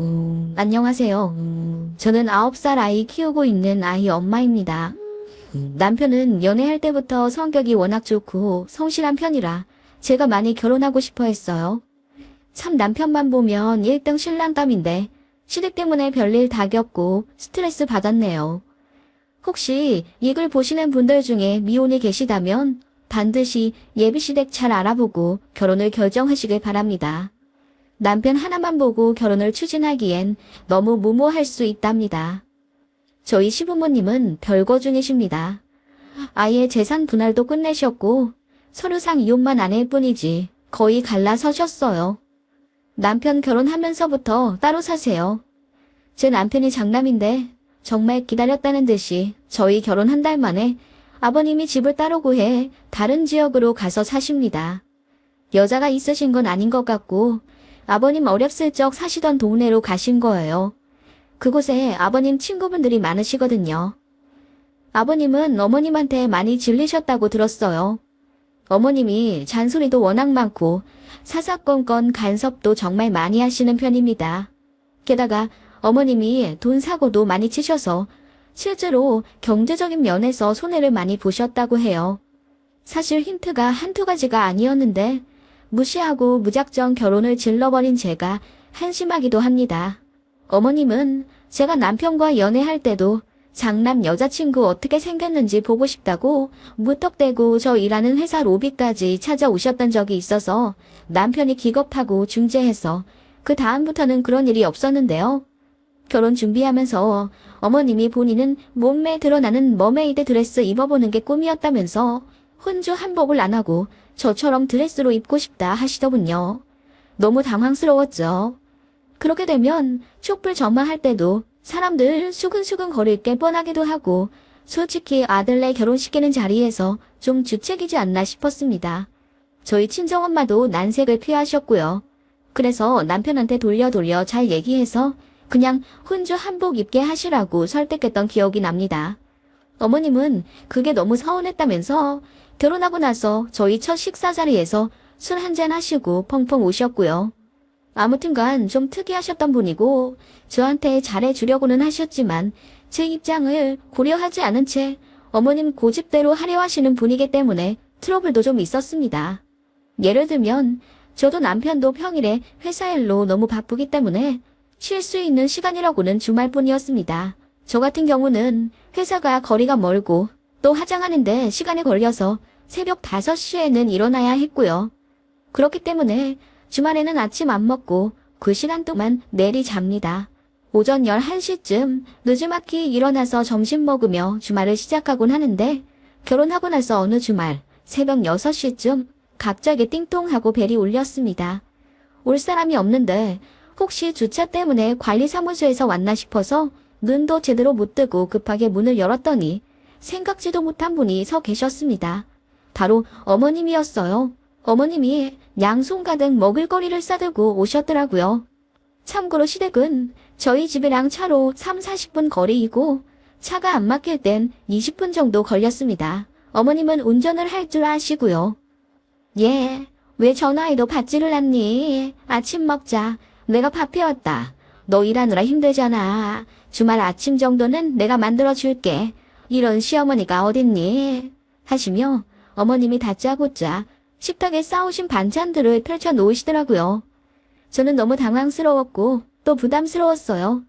음, 안녕하세요. 음, 저는 9살 아이 키우고 있는 아이 엄마입니다. 음, 남편은 연애할 때부터 성격이 워낙 좋고 성실한 편이라 제가 많이 결혼하고 싶어 했어요. 참 남편만 보면 1등 신랑감인데 시댁 때문에 별일 다 겪고 스트레스 받았네요. 혹시 이글 보시는 분들 중에 미혼이 계시다면 반드시 예비시댁 잘 알아보고 결혼을 결정하시길 바랍니다. 남편 하나만 보고 결혼을 추진하기엔 너무 무모할 수 있답니다. 저희 시부모님은 별거 중이십니다. 아예 재산 분할도 끝내셨고 서류상 이혼만 안 할 뿐이지 거의 갈라서셨어요. 남편 결혼하면서부터 따로 사세요. 제 남편이 장남인데 정말 기다렸다는 듯이 저희 결혼 한 달 만에 아버님이 집을 따로 구해 다른 지역으로 가서 사십니다. 여자가 있으신 건 아닌 것 같고 아버님 어렸을 적 사시던 동네로 가신 거예요. 그곳에 아버님 친구분들이 많으시거든요. 아버님은 어머님한테 많이 질리셨다고 들었어요. 어머님이 잔소리도 워낙 많고 사사건건 간섭도 정말 많이 하시는 편입니다. 게다가 어머님이 돈 사고도 많이 치셔서 실제로 경제적인 면에서 손해를 많이 보셨다고 해요. 사실 힌트가 한두 가지가 아니었는데 무시하고 무작정 결혼을 질러버린 제가 한심하기도 합니다. 어머님은 제가 남편과 연애할 때도 장남 여자친구 어떻게 생겼는지 보고 싶다고 무턱대고 저 일하는 회사 로비까지 찾아오셨던 적이 있어서 남편이 기겁하고 중재해서 그 다음부터는 그런 일이 없었는데요. 결혼 준비하면서 어머님이 본인은 몸매 드러나는 머메이드 드레스 입어보는 게 꿈이었다면서 혼주 한복을 안 하고 저처럼 드레스로 입고 싶다 하시더군요. 너무 당황스러웠죠. 그렇게 되면 촛불 점화할 때도 사람들 수근수근 거릴 게 뻔하기도 하고 솔직히 아들네 결혼시키는 자리에서 좀 주책이지 않나 싶었습니다. 저희 친정엄마도 난색을 피하셨고요. 그래서 남편한테 돌려 돌려 잘 얘기해서 그냥 혼주 한복 입게 하시라고 설득했던 기억이 납니다. 어머님은 그게 너무 서운했다면서 결혼하고 나서 저희 첫 식사 자리에서 술 한잔 하시고 펑펑 오셨고요. 아무튼간 좀 특이하셨던 분이고 저한테 잘해주려고는 하셨지만 제 입장을 고려하지 않은 채 어머님 고집대로 하려 하시는 분이기 때문에 트러블도 좀 있었습니다. 예를 들면 저도 남편도 평일에 회사 일로 너무 바쁘기 때문에 쉴 수 있는 시간이라고는 주말뿐이었습니다. 저 같은 경우는 회사가 거리가 멀고 또 화장하는데 시간이 걸려서 새벽 5시에는 일어나야 했고요. 그렇기 때문에 주말에는 아침 안 먹고 그 시간 동안 내리 잡니다. 오전 11시쯤 늦지막히 일어나서 점심 먹으며 주말을 시작하곤 하는데 결혼하고 나서 어느 주말 새벽 6시쯤 갑자기 띵통하고 벨이 울렸습니다. 올 사람이 없는데 혹시 주차 때문에 관리사무소에서 왔나 싶어서 눈도 제대로 못 뜨고 급하게 문을 열었더니 생각지도 못한 분이 서 계셨습니다. 바로 어머님이었어요. 어머님이 양손 가득 먹을거리를 싸들고 오셨더라고요. 참고로 시댁은 저희 집이랑 차로 3, 40분 거리이고 차가 안 막힐 땐 20분 정도 걸렸습니다. 어머님은 운전을 할 줄 아시고요. 예, 왜 전화해도 받지를 않니? 아침 먹자. 내가 밥 해왔다. 너 일하느라 힘들잖아. 주말 아침 정도는 내가 만들어 줄게. 이런 시어머니가 어딨니? 하시며 어머님이 다짜고짜 식탁에 싸우신 반찬들을 펼쳐 놓으시더라고요. 저는 너무 당황스러웠고 또 부담스러웠어요.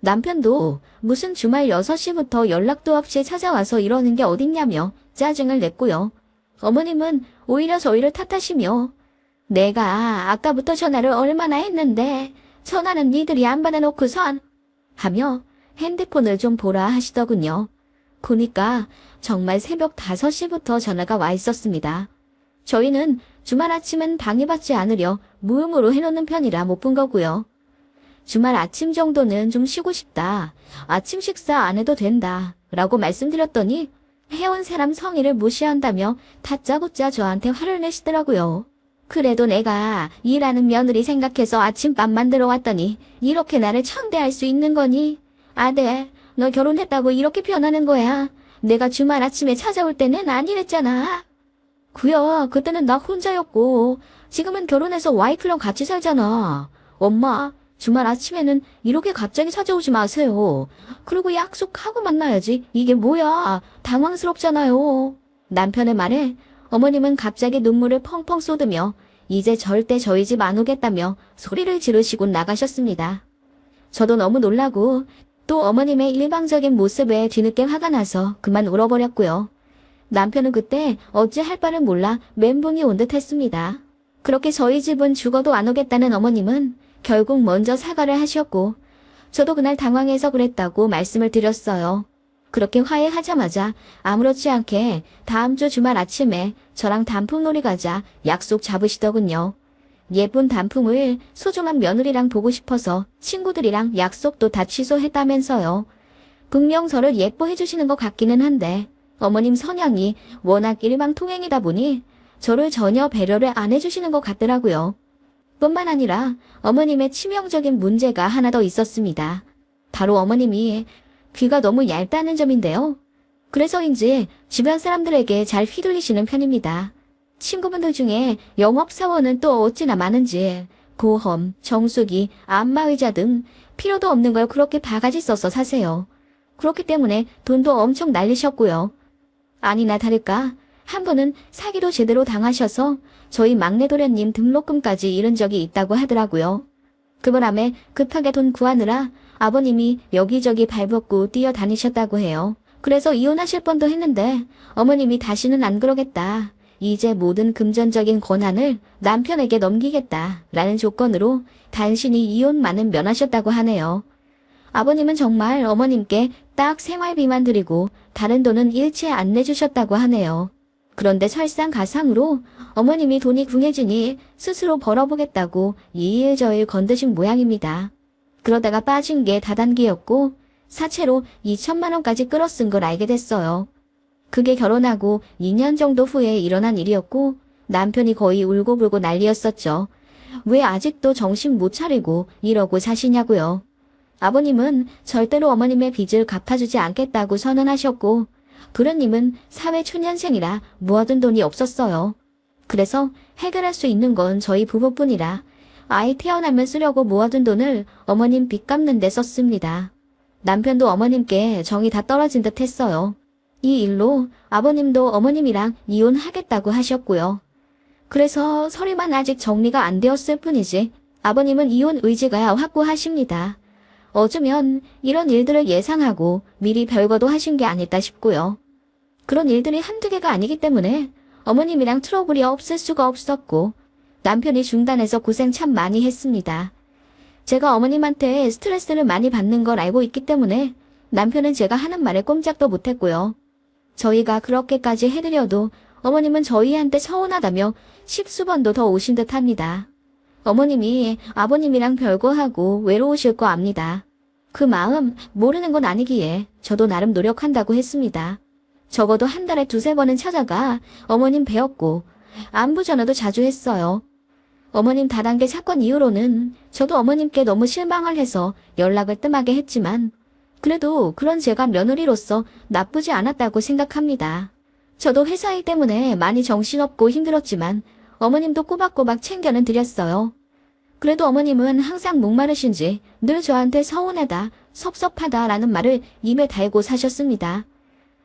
남편도 무슨 주말 6시부터 연락도 없이 찾아와서 이러는 게 어딨냐며 짜증을 냈고요. 어머님은 오히려 저희를 탓하시며 내가 아까부터 전화를 얼마나 했는데 전화는 니들이 안 받아놓고선 하며 핸드폰을 좀 보라 하시더군요. 보니까 정말 새벽 5시부터 전화가 와 있었습니다. 저희는 주말 아침은 방해받지 않으려 무음으로 해놓는 편이라 못 본 거고요. 주말 아침 정도는 좀 쉬고 싶다. 아침 식사 안 해도 된다. 라고 말씀드렸더니 해온 사람 성의를 무시한다며 다짜고짜 저한테 화를 내시더라고요. 그래도 내가 일하는 며느리 생각해서 아침밥 만들어 왔더니 이렇게 나를 청대할 수 있는 거니? 아들, 너 결혼했다고 이렇게 변하는 거야. 내가 주말 아침에 찾아올 때는 아니랬잖아. 구여, 그때는 나 혼자였고, 지금은 결혼해서 와이프랑 같이 살잖아. 엄마, 주말 아침에는 이렇게 갑자기 찾아오지 마세요. 그리고 약속하고 만나야지. 이게 뭐야? 당황스럽잖아요. 남편의 말에 어머님은 갑자기 눈물을 펑펑 쏟으며 이제 절대 저희 집 안 오겠다며 소리를 지르시고 나가셨습니다. 저도 너무 놀라고 또 어머님의 일방적인 모습에 뒤늦게 화가 나서 그만 울어버렸고요. 남편은 그때 어찌 할 바를 몰라 멘붕이 온 듯 했습니다. 그렇게 저희 집은 죽어도 안 오겠다는 어머님은 결국 먼저 사과를 하셨고 저도 그날 당황해서 그랬다고 말씀을 드렸어요. 그렇게 화해하자마자 아무렇지 않게 다음 주 주말 아침에 저랑 단풍놀이 가자 약속 잡으시더군요. 예쁜 단풍을 소중한 며느리랑 보고 싶어서 친구들이랑 약속도 다 취소했다면서요. 분명 저를 예뻐해 주시는 것 같기는 한데 어머님 성향이 워낙 일방통행이다 보니 저를 전혀 배려를 안 해주시는 것 같더라고요. 뿐만 아니라 어머님의 치명적인 문제가 하나 더 있었습니다. 바로 어머님이 귀가 너무 얇다는 점인데요. 그래서인지 주변 사람들에게 잘 휘둘리시는 편입니다. 친구분들 중에 영업사원은 또 어찌나 많은지 고험, 정수기, 안마의자 등 필요도 없는 걸 그렇게 바가지 써서 사세요. 그렇기 때문에 돈도 엄청 날리셨고요. 아니나 다를까 한 분은 사기도 제대로 당하셔서 저희 막내 도련님 등록금까지 잃은 적이 있다고 하더라고요. 그 바람에 급하게 돈 구하느라 아버님이 여기저기 발벗고 뛰어다니셨다고 해요. 그래서 이혼하실 뻔도 했는데 어머님이 다시는 안 그러겠다. 이제 모든 금전적인 권한을 남편에게 넘기겠다. 라는 조건으로 단신이 이혼만은 면하셨다고 하네요. 아버님은 정말 어머님께 딱 생활비만 드리고 다른 돈은 일체 안 내주셨다고 하네요. 그런데 설상가상으로 어머님이 돈이 궁해지니 스스로 벌어보겠다고 이일저일 건드신 모양입니다. 그러다가 빠진 게 다단계였고 사채로 2천만 원까지 끌어쓴 걸 알게 됐어요. 그게 결혼하고 2년 정도 후에 일어난 일이었고 남편이 거의 울고불고 난리였었죠. 왜 아직도 정신 못 차리고 이러고 사시냐고요. 아버님은 절대로 어머님의 빚을 갚아주지 않겠다고 선언하셨고 그런님은 사회 초년생이라 모아둔 돈이 없었어요. 그래서 해결할 수 있는 건 저희 부부뿐이라 아이 태어나면 쓰려고 모아둔 돈을 어머님 빚 갚는 데 썼습니다. 남편도 어머님께 정이 다 떨어진 듯 했어요. 이 일로 아버님도 어머님이랑 이혼하겠다고 하셨고요. 그래서 서류만 아직 정리가 안 되었을 뿐이지 아버님은 이혼 의지가 확고하십니다. 어쩌면 이런 일들을 예상하고 미리 별거도 하신 게 아닐까 싶고요. 그런 일들이 한두 개가 아니기 때문에 어머님이랑 트러블이 없을 수가 없었고 남편이 중단해서 고생 참 많이 했습니다. 제가 어머님한테 스트레스를 많이 받는 걸 알고 있기 때문에 남편은 제가 하는 말에 꼼짝도 못했고요. 저희가 그렇게까지 해드려도 어머님은 저희한테 서운하다며 십수번도 더 오신 듯 합니다. 어머님이 아버님이랑 별거하고 외로우실 거 압니다. 그 마음 모르는 건 아니기에 저도 나름 노력한다고 했습니다. 적어도 한 달에 두세 번은 찾아가 어머님 배웠고 안부 전화도 자주 했어요. 어머님 다단계 사건 이후로는 저도 어머님께 너무 실망을 해서 연락을 뜸하게 했지만 그래도 그런 제가 며느리로서 나쁘지 않았다고 생각합니다. 저도 회사 일 때문에 많이 정신없고 힘들었지만 어머님도 꼬박꼬박 챙겨는 드렸어요. 그래도 어머님은 항상 목마르신지 늘 저한테 서운하다, 섭섭하다 라는 말을 입에 달고 사셨습니다.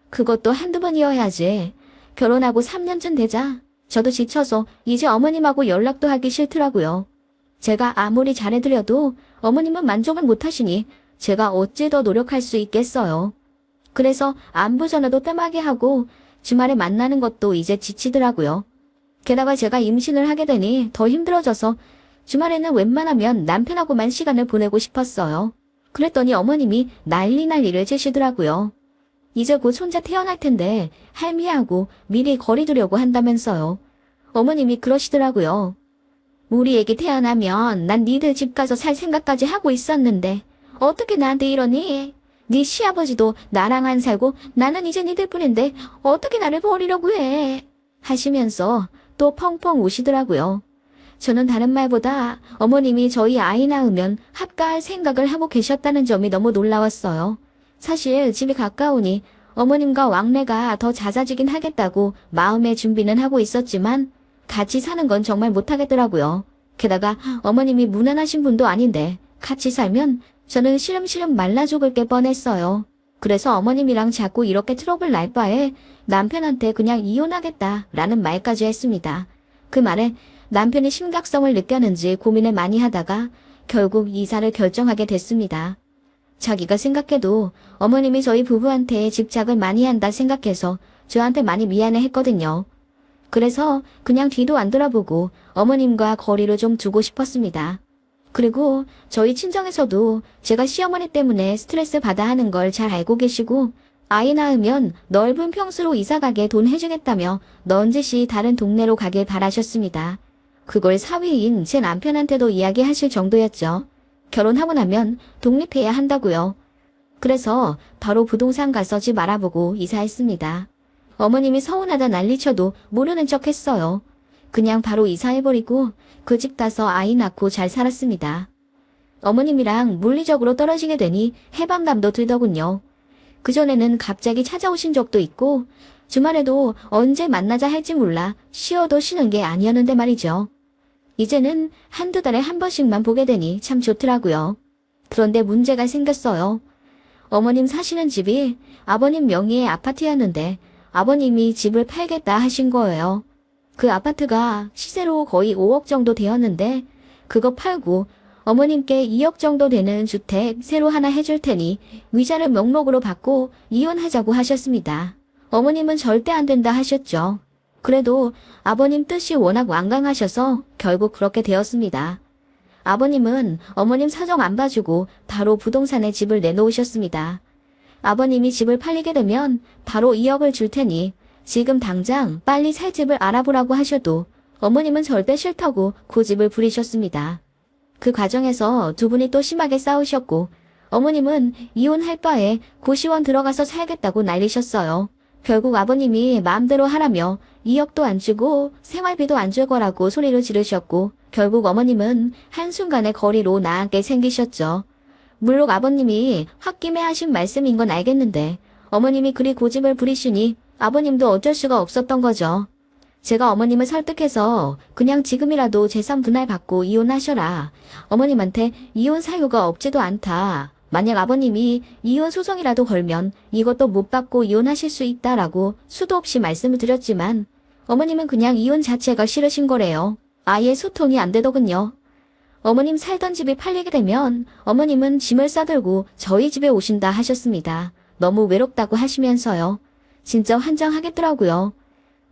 그것도 한두 번이어야지. 결혼하고 3년쯤 되자 저도 지쳐서 이제 어머님하고 연락도 하기 싫더라고요. 제가 아무리 잘해드려도 어머님은 만족을 못하시니 제가 어찌 더 노력할 수 있겠어요. 그래서 안부 전화도 뜸하게 하고 주말에 만나는 것도 이제 지치더라고요. 게다가 제가 임신을 하게 되니 더 힘들어져서 주말에는 웬만하면 남편하고만 시간을 보내고 싶었어요. 그랬더니 어머님이 난리 난리를 치시더라고요. 이제 곧 손자 태어날 텐데 할미하고 미리 거리 두려고 한다면서요. 어머님이 그러시더라고요. 우리 애기 태어나면 난 니들 집 가서 살 생각까지 하고 있었는데 어떻게 나한테 이러니? 네 시아버지도 나랑 안 살고 나는 이제 니들 뿐인데 어떻게 나를 버리려고 해? 하시면서 또 펑펑 우시더라고요. 저는 다른 말보다 어머님이 저희 아이 낳으면 합가할 생각을 하고 계셨다는 점이 너무 놀라웠어요. 사실 집이 가까우니 어머님과 왕래가 더 잦아지긴 하겠다고 마음의 준비는 하고 있었지만 같이 사는 건 정말 못하겠더라고요. 게다가 어머님이 무난하신 분도 아닌데 같이 살면 저는 시름시름 말라 죽을 게 뻔했어요. 그래서 어머님이랑 자꾸 이렇게 트러블 날 바에 남편한테 그냥 이혼하겠다라는 말까지 했습니다. 그 말에 남편이 심각성을 느꼈는지 고민을 많이 하다가 결국 이사를 결정하게 됐습니다. 자기가 생각해도 어머님이 저희 부부한테 집착을 많이 한다 생각해서 저한테 많이 미안해 했거든요. 그래서 그냥 뒤도 안 돌아보고 어머님과 거리를 좀 두고 싶었습니다. 그리고 저희 친정에서도 제가 시어머니 때문에 스트레스 받아 하는 걸 잘 알고 계시고 아이 낳으면 넓은 평수로 이사가게 돈 해주겠다며 넌지시 다른 동네로 가길 바라셨습니다. 그걸 사위인 제 남편한테도 이야기하실 정도였죠. 결혼하고 나면 독립해야 한다고요. 그래서 바로 부동산 가서 집 알아보고 이사했습니다. 어머님이 서운하다 난리쳐도 모르는 척 했어요. 그냥 바로 이사해버리고 그 집 가서 아이 낳고 잘 살았습니다. 어머님이랑 물리적으로 떨어지게 되니 해방감도 들더군요. 그전에는 갑자기 찾아오신 적도 있고 주말에도 언제 만나자 할지 몰라 쉬어도 쉬는 게 아니었는데 말이죠. 이제는 한두 달에 한 번씩만 보게 되니 참 좋더라고요. 그런데 문제가 생겼어요. 어머님 사시는 집이 아버님 명의의 아파트였는데 아버님이 집을 팔겠다 하신 거예요. 그 아파트가 시세로 거의 5억 정도 되었는데 그거 팔고 어머님께 2억 정도 되는 주택 새로 하나 해줄 테니 위자료 명목으로 받고 이혼하자고 하셨습니다. 어머님은 절대 안 된다 하셨죠. 그래도 아버님 뜻이 워낙 완강하셔서 결국 그렇게 되었습니다. 아버님은 어머님 사정 안 봐주고 바로 부동산에 집을 내놓으셨습니다. 아버님이 집을 팔리게 되면 바로 2억을 줄 테니 지금 당장 빨리 살 집을 알아보라고 하셔도 어머님은 절대 싫다고 고집을 부리셨습니다. 그 과정에서 두 분이 또 심하게 싸우셨고 어머님은 이혼할 바에 고시원 들어가서 살겠다고 난리셨어요. 결국 아버님이 마음대로 하라며 2억도 안 주고 생활비도 안 줄 거라고 소리를 지르셨고 결국 어머님은 한순간에 거리로 나앉게 생기셨죠. 물론 아버님이 홧김에 하신 말씀인 건 알겠는데 어머님이 그리 고집을 부리시니 아버님도 어쩔 수가 없었던 거죠. 제가 어머님을 설득해서 그냥 지금이라도 재산 분할 받고 이혼하셔라. 어머님한테 이혼 사유가 없지도 않다. 만약 아버님이 이혼 소송이라도 걸면 이것도 못 받고 이혼하실 수 있다라고 수도 없이 말씀을 드렸지만 어머님은 그냥 이혼 자체가 싫으신 거래요. 아예 소통이 안 되더군요. 어머님 살던 집이 팔리게 되면 어머님은 짐을 싸들고 저희 집에 오신다 하셨습니다. 너무 외롭다고 하시면서요. 진짜 환장하겠더라고요.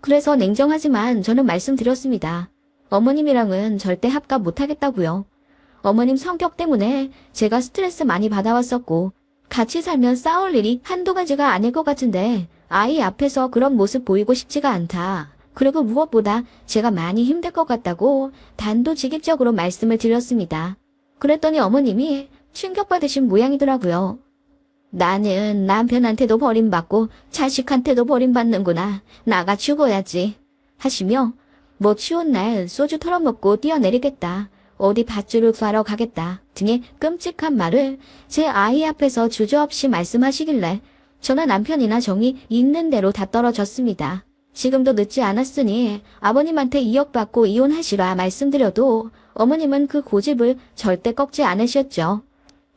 그래서 냉정하지만 저는 말씀드렸습니다. 어머님이랑은 절대 합갑 못하겠다고요. 어머님 성격 때문에 제가 스트레스 많이 받아왔었고 같이 살면 싸울 일이 한두 가지가 아닐 것 같은데 아이 앞에서 그런 모습 보이고 싶지가 않다. 그리고 무엇보다 제가 많이 힘들 것 같다고 단도직입적으로 말씀을 드렸습니다. 그랬더니 어머님이 충격받으신 모양이더라고요. 나는 남편한테도 버림받고 자식한테도 버림받는구나. 나가 죽어야지. 하시며 뭐 추운 날 소주 털어먹고 뛰어내리겠다. 어디 밧줄을 구하러 가겠다. 등의 끔찍한 말을 제 아이 앞에서 주저없이 말씀하시길래 저나 남편이나 정이 있는 대로 다 떨어졌습니다. 지금도 늦지 않았으니 아버님한테 2억 받고 이혼하시라 말씀드려도 어머님은 그 고집을 절대 꺾지 않으셨죠.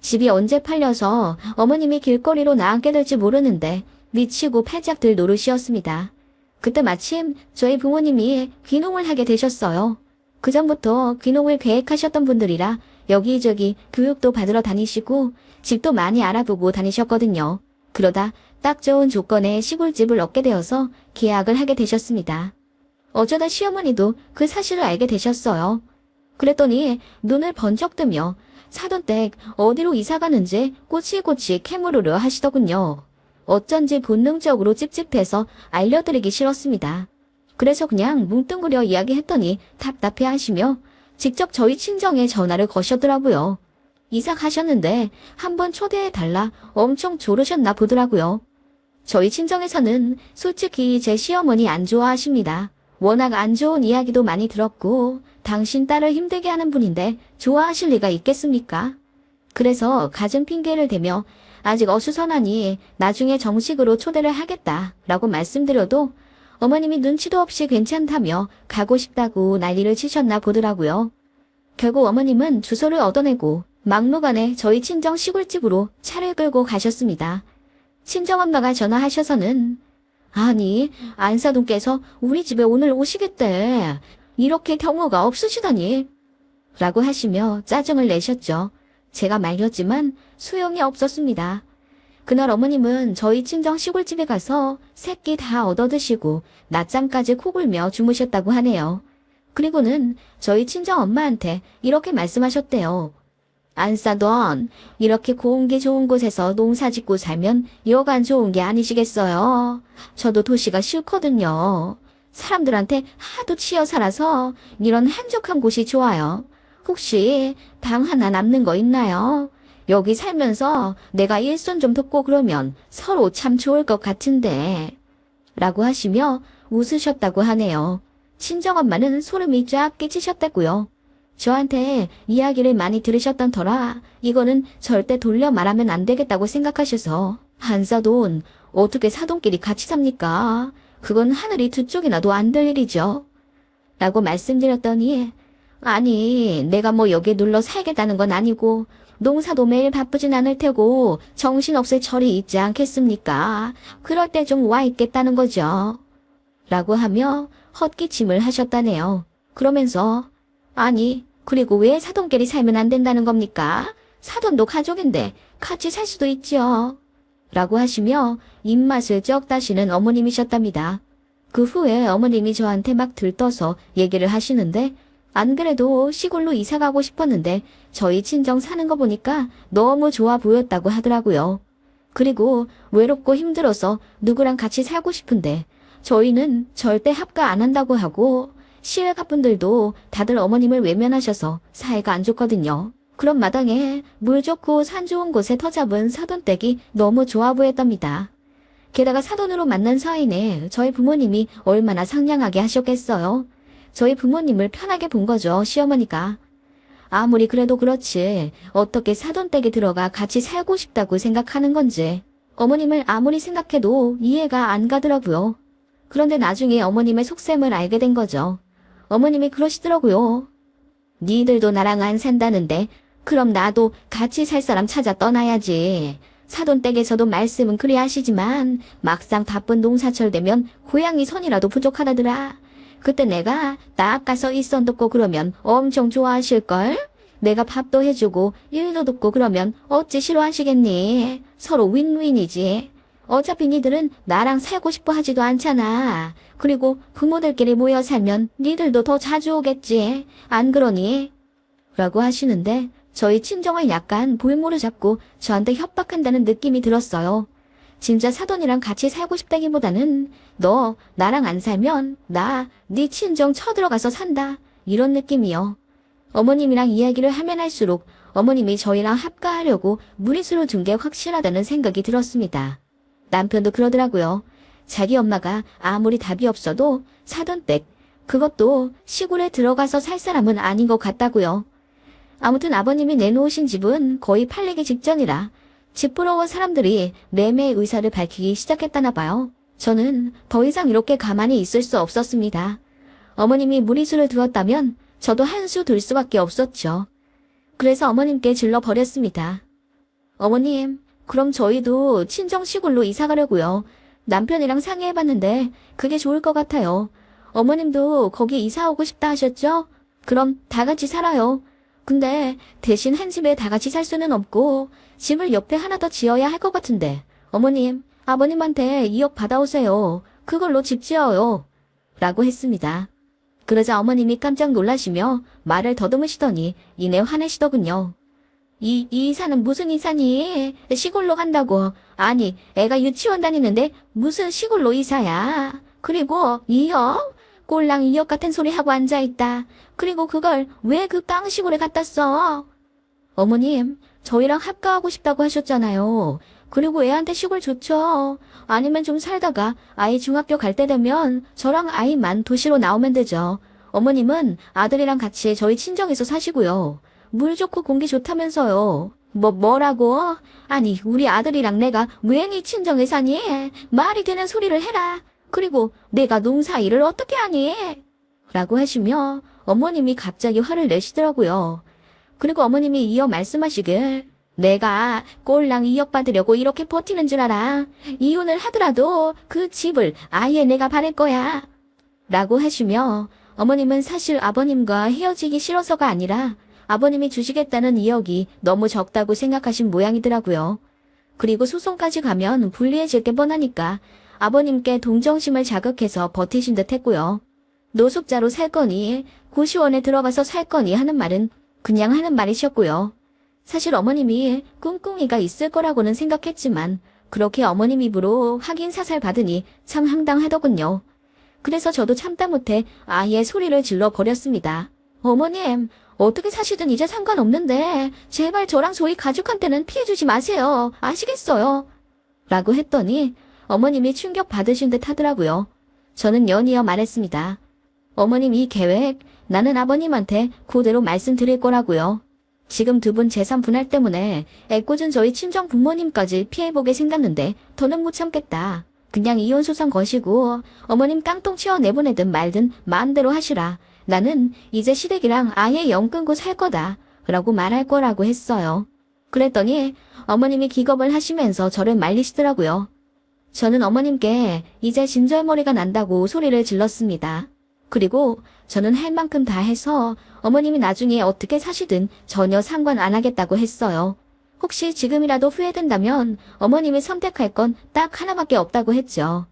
집이 언제 팔려서 어머님이 길거리로 나앉게 될지 모르는데 미치고 팔짝들 노릇이었습니다. 그때 마침 저희 부모님이 귀농을 하게 되셨어요. 그전부터 귀농을 계획하셨던 분들이라 여기저기 교육도 받으러 다니시고 집도 많이 알아보고 다니셨거든요. 그러다 딱 좋은 조건의 시골집을 얻게 되어서 계약을 하게 되셨습니다. 어쩌다 시어머니도 그 사실을 알게 되셨어요. 그랬더니 눈을 번쩍 뜨며 사돈 댁 어디로 이사 가는지 꼬치꼬치 캐물으려 하시더군요. 어쩐지 본능적으로 찝찝해서 알려드리기 싫었습니다. 그래서 그냥 뭉뚱그려 이야기했더니 답답해 하시며 직접 저희 친정에 전화를 거셨더라고요. 이사 가셨는데 한번 초대해 달라 엄청 조르셨나 보더라고요. 저희 친정에서는 솔직히 제 시어머니 안 좋아하십니다. 워낙 안 좋은 이야기도 많이 들었고 당신 딸을 힘들게 하는 분인데 좋아하실 리가 있겠습니까? 그래서 갖은 핑계를 대며 아직 어수선하니 나중에 정식으로 초대를 하겠다 라고 말씀드려도 어머님이 눈치도 없이 괜찮다며 가고 싶다고 난리를 치셨나 보더라고요. 결국 어머님은 주소를 얻어내고 막무가내 저희 친정 시골집으로 차를 끌고 가셨습니다. 친정엄마가 전화하셔서는 아니 안사돈께서 우리 집에 오늘 오시겠대. 이렇게 경우가 없으시다니. 라고 하시며 짜증을 내셨죠. 제가 말렸지만 소용이 없었습니다. 그날 어머님은 저희 친정 시골집에 가서 새끼 다 얻어드시고 낮잠까지 코 골며 주무셨다고 하네요. 그리고는 저희 친정 엄마한테 이렇게 말씀하셨대요. 안사돈, 이렇게 공기 좋은 곳에서 농사 짓고 살면 여간 좋은 게 아니시겠어요. 저도 도시가 싫거든요. 사람들한테 하도 치여 살아서 이런 한적한 곳이 좋아요. 혹시 방 하나 남는 거 있나요? 여기 살면서 내가 일손 좀 돕고 그러면 서로 참 좋을 것 같은데. 라고 하시며 웃으셨다고 하네요. 친정엄마는 소름이 쫙 끼치셨다고요. 저한테 이야기를 많이 들으셨던 터라 이거는 절대 돌려 말하면 안 되겠다고 생각하셔서 한사돈 어떻게 사돈끼리 같이 삽니까? 그건 하늘이 두 쪽이나도 안 될 일이죠. 라고 말씀드렸더니 아니 내가 뭐 여기 눌러 살겠다는 건 아니고 농사도 매일 바쁘진 않을 테고 정신없을 철이 있지 않겠습니까? 그럴 때 좀 와 있겠다는 거죠. 라고 하며 헛기침을 하셨다네요. 그러면서 아니 그리고 왜 사돈끼리 살면 안 된다는 겁니까? 사돈도 가족인데 같이 살 수도 있지요. 라고 하시며 입맛을 쩍 다시는 어머님이셨답니다. 그 후에 어머님이 저한테 막 들떠서 얘기를 하시는데 안 그래도 시골로 이사 가고 싶었는데 저희 친정 사는 거 보니까 너무 좋아 보였다고 하더라고요. 그리고 외롭고 힘들어서 누구랑 같이 살고 싶은데 저희는 절대 합가 안 한다고 하고 시외가분들도 다들 어머님을 외면하셔서 사이가 안 좋거든요. 그런 마당에 물 좋고 산 좋은 곳에 터잡은 사돈댁이 너무 좋아 보였답니다. 게다가 사돈으로 만난 사이네 저희 부모님이 얼마나 상냥하게 하셨겠어요. 저희 부모님을 편하게 본 거죠, 시어머니가. 아무리 그래도 그렇지, 어떻게 사돈댁에 들어가 같이 살고 싶다고 생각하는 건지, 어머님을 아무리 생각해도 이해가 안 가더라고요. 그런데 나중에 어머님의 속셈을 알게 된 거죠. 어머님이 그러시더라고요. 니들도 나랑 안 산다는데, 그럼 나도 같이 살 사람 찾아 떠나야지. 사돈댁에서도 말씀은 그리 하시지만, 막상 바쁜 농사철 되면 고양이 선이라도 부족하다더라. 그때 내가 딱 가서 일선 돕고 그러면 엄청 좋아하실걸? 내가 밥도 해주고 일도 돕고 그러면 어찌 싫어하시겠니? 서로 윈윈이지. 어차피 니들은 나랑 살고 싶어 하지도 않잖아. 그리고 부모들끼리 모여 살면 니들도 더 자주 오겠지. 안 그러니? 라고 하시는데 저희 친정을 약간 볼모를 잡고 저한테 협박한다는 느낌이 들었어요. 진짜 사돈이랑 같이 살고 싶다기보다는 너 나랑 안 살면 나 네 친정 쳐들어가서 산다 이런 느낌이요. 어머님이랑 이야기를 하면 할수록 어머님이 저희랑 합가하려고 무리수로 둔게 확실하다는 생각이 들었습니다. 남편도 그러더라고요. 자기 엄마가 아무리 답이 없어도 사돈댁 그것도 시골에 들어가서 살 사람은 아닌 것 같다고요. 아무튼 아버님이 내놓으신 집은 거의 팔리기 직전이라 온 사람들이 매매 의사를 밝히기 시작했다나 봐요. 저는 더 이상 이렇게 가만히 있을 수 없었습니다. 어머님이 무리수를 두었다면 저도 한 수 둘 수밖에 없었죠. 그래서 어머님께 질러 버렸습니다. 어머님, 그럼 저희도 친정 시골로 이사 가려고요. 남편이랑 상의해봤는데 그게 좋을 것 같아요. 어머님도 거기 이사 오고 싶다 하셨죠? 그럼 다 같이 살아요. 근데 대신 한 집에 다 같이 살 수는 없고 집을 옆에 하나 더 지어야 할 것 같은데 어머님, 아버님한테 2억 받아오세요. 그걸로 집 지어요. 라고 했습니다. 그러자 어머님이 깜짝 놀라시며 말을 더듬으시더니 이내 화내시더군요. 이, 이 이사는 무슨 이사니? 시골로 간다고. 아니, 애가 유치원 다니는데 무슨 시골로 이사야? 그리고 2억? 꼴랑 2억 같은 소리 하고 앉아있다. 그리고 그걸 왜 그 깡시골에 갖다 써? 어머님, 저희랑 합가하고 싶다고 하셨잖아요. 그리고 애한테 시골 좋죠. 아니면 좀 살다가 아이 중학교 갈 때 되면 저랑 아이만 도시로 나오면 되죠. 어머님은 아들이랑 같이 저희 친정에서 사시고요. 물 좋고 공기 좋다면서요. 뭐, 뭐라고? 아니, 우리 아들이랑 내가 왜 네 친정에 사니? 말이 되는 소리를 해라. 그리고 내가 농사 일을 어떻게 하니? 라고 하시며 어머님이 갑자기 화를 내시더라고요. 그리고 어머님이 이어 말씀하시길 내가 꼴랑 2억 받으려고 이렇게 버티는 줄 알아. 이혼을 하더라도 그 집을 아예 내가 받을 거야. 라고 하시며 어머님은 사실 아버님과 헤어지기 싫어서가 아니라 아버님이 주시겠다는 2억이 너무 적다고 생각하신 모양이더라고요. 그리고 소송까지 가면 불리해질 게 뻔하니까 아버님께 동정심을 자극해서 버티신 듯 했고요. 노숙자로 살 거니 고시원에 들어가서 살 거니 하는 말은 그냥 하는 말이셨고요. 사실 어머님이 꿍꿍이가 있을 거라고는 생각했지만 그렇게 어머님 입으로 확인 사살 받으니 참 황당하더군요. 그래서 저도 참다 못해 아예 소리를 질러 버렸습니다. 어머님, 어떻게 사시든 이제 상관없는데 제발 저랑 저희 가족한테는 피해주지 마세요. 아시겠어요? 라고 했더니 어머님이 충격 받으신 듯 하더라고요. 저는 연이어 말했습니다. 어머님 이 계획 나는 아버님한테 그대로 말씀드릴 거라고요. 지금 두 분 재산 분할 때문에 애꿎은 저희 친정 부모님까지 피해보게 생겼는데 더는 못 참겠다. 그냥 이혼 소송 거시고 어머님 깡통 치워 내보내든 말든 마음대로 하시라. 나는 이제 시댁이랑 아예 영 끊고 살 거다. 라고 말할 거라고 했어요. 그랬더니 어머님이 기겁을 하시면서 저를 말리시더라고요. 저는 어머님께 이제 진절머리가 난다고 소리를 질렀습니다. 그리고 저는 할 만큼 다 해서 어머님이 나중에 어떻게 사시든 전혀 상관 안 하겠다고 했어요. 혹시 지금이라도 후회된다면 어머님이 선택할 건 딱 하나밖에 없다고 했죠.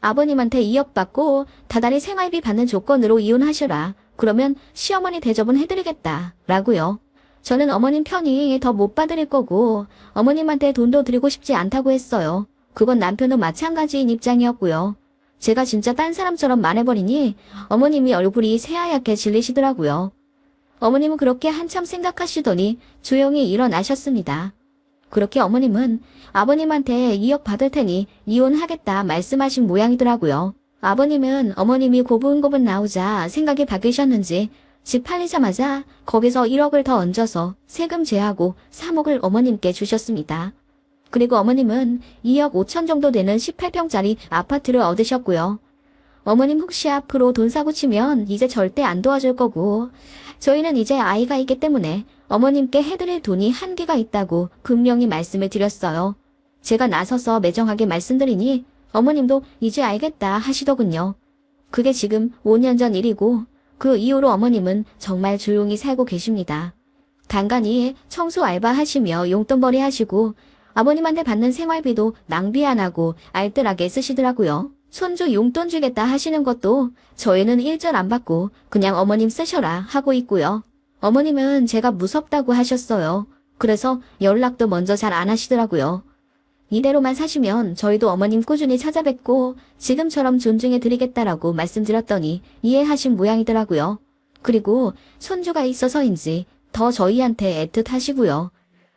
아버님한테 2억 받고 다달이 생활비 받는 조건으로 이혼하셔라. 그러면 시어머니 대접은 해드리겠다. 라고요. 저는 어머님 편이 더 못 받을 거고 어머님한테 돈도 드리고 싶지 않다고 했어요. 그건 남편도 마찬가지인 입장이었고요. 제가 진짜 딴 사람처럼 말해버리니 어머님이 얼굴이 새하얗게 질리시더라고요. 어머님은 그렇게 한참 생각하시더니 조용히 일어나셨습니다. 그렇게 어머님은 아버님한테 2억 받을 테니 이혼하겠다 말씀하신 모양이더라고요. 아버님은 어머님이 고분고분 나오자 생각이 바뀌셨는지 집 팔리자마자 거기서 1억을 더 얹어서 세금 제하고 3억을 어머님께 주셨습니다. 그리고 어머님은 2억 5천 정도 되는 18평짜리 아파트를 얻으셨고요. 어머님 혹시 앞으로 돈 사고 치면 이제 절대 안 도와줄 거고 저희는 이제 아이가 있기 때문에 어머님께 해드릴 돈이 한계가 있다고 분명히 말씀을 드렸어요. 제가 나서서 매정하게 말씀드리니 어머님도 이제 알겠다 하시더군요. 그게 지금 5년 전 일이고 그 이후로 어머님은 정말 조용히 살고 계십니다. 간간히 청소 알바 하시며 용돈벌이 하시고 아버님한테 받는 생활비도 낭비 안 하고 알뜰하게 쓰시더라고요. 손주 용돈 주겠다 하시는 것도 저희는 일절 안 받고 그냥 어머님 쓰셔라 하고 있고요. 어머님은 제가 무섭다고 하셨어요. 그래서 연락도 먼저 잘 안 하시더라고요. 이대로만 사시면 저희도 어머님 꾸준히 찾아뵙고 지금처럼 존중해 드리겠다라고 말씀드렸더니 이해하신 모양이더라고요. 그리고 손주가 있어서인지 더 저희한테 애틋하시고요.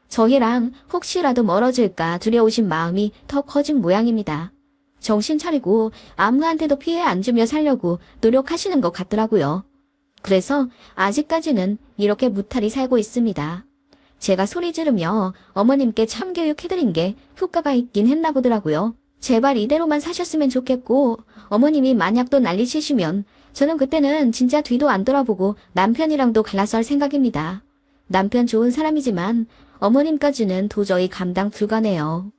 저희랑 혹시라도 멀어질까 두려우신 마음이 더 커진 모양입니다. 정신 차리고 아무한테도 피해 안 주며 살려고 노력하시는 것 같더라고요. 그래서 아직까지는 이렇게 무탈히 살고 있습니다. 제가 소리 지르며 어머님께 참교육해드린 게 효과가 있긴 했나 보더라고요. 제발 이대로만 사셨으면 좋겠고 어머님이 만약 또 난리치시면 저는 그때는 진짜 뒤도 안 돌아보고 남편이랑도 갈라설 생각입니다. 남편 좋은 사람이지만 어머님까지는 도저히 감당 불가네요.